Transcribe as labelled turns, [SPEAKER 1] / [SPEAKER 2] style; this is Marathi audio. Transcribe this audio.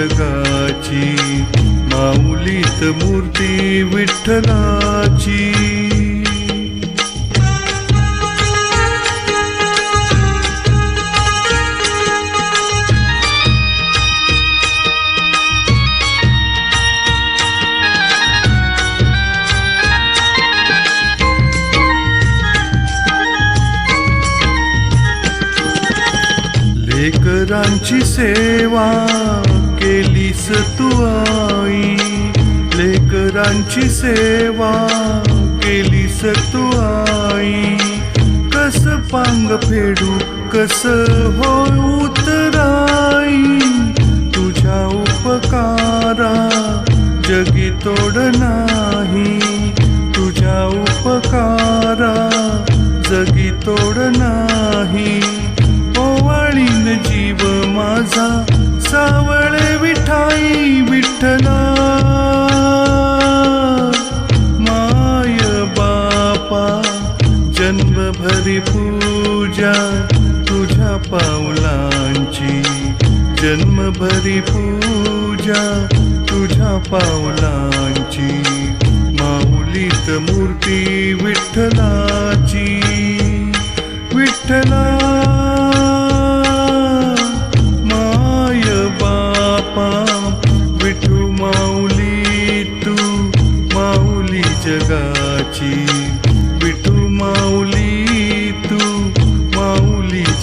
[SPEAKER 1] जगाची माऊलीत मूर्ती विठ्ठलाची. लेकरांची सेवा केलीस तू आई? लेकरांची सेवा केलीस तू आई? कस पांग फेडू कस हो उतराई? तुझ्या उपकारा जगी तोड नाही. तुझ्या उपकारा जगी तोड नाही. ओवाळीन जीव माझा सावळे विठाई विठ्ठला. माय बापा जन्मभरी पूजा तुझ्या पावलांची. जन्मभरी पूजा तुझ्या पावलांची. माऊलीत मूर्ती विठ्ठलाची. विठ्ठला